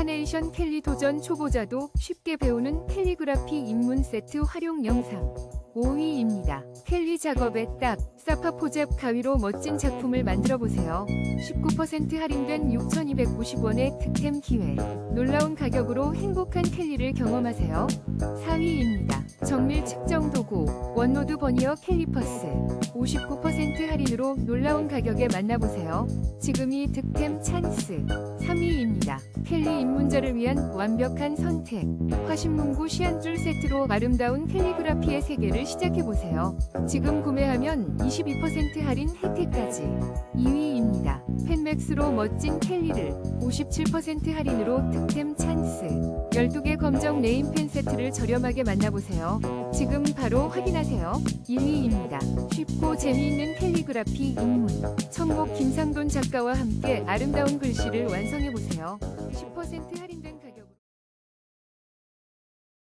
카네이션 캘리 도전 초보자도 쉽게 배우는 캘리그라피 입문 세트 활용 영상 5위입니다. 캘리 작업에 딱 사파포잡 가위로 멋진 작품을 만들어 보세요. 19% 할인된 6,290원의 득템 기회. 놀라운 가격으로 행복한 캘리를 경험하세요. 4위입니다. 정밀 측정 도구 원로드 버니어 캘리퍼스 59% 할인으로 놀라운 가격에 만나보세요. 지금이 득템 찬스 3위입니다. 캘리 입문자를 위한 완벽한 선택 화신문구 시안줄 세트로 아름다운 캘리그라피의 세계를 시작해보세요. 지금 구매하면 22% 할인 혜택까지 2위입니다. 펜맥스로 멋진 캘리를 57% 할인으로 득템 찬스 12개 검정 네임펜 세트를 저렴하게 만나보세요. 지금 바로 확인하세요. 1위입니다. 쉽고 재미있는 캘리그라피 입문 천목 김상돈 작가와 함께 아름다운 글씨를 완성해보세요. 10% 할인된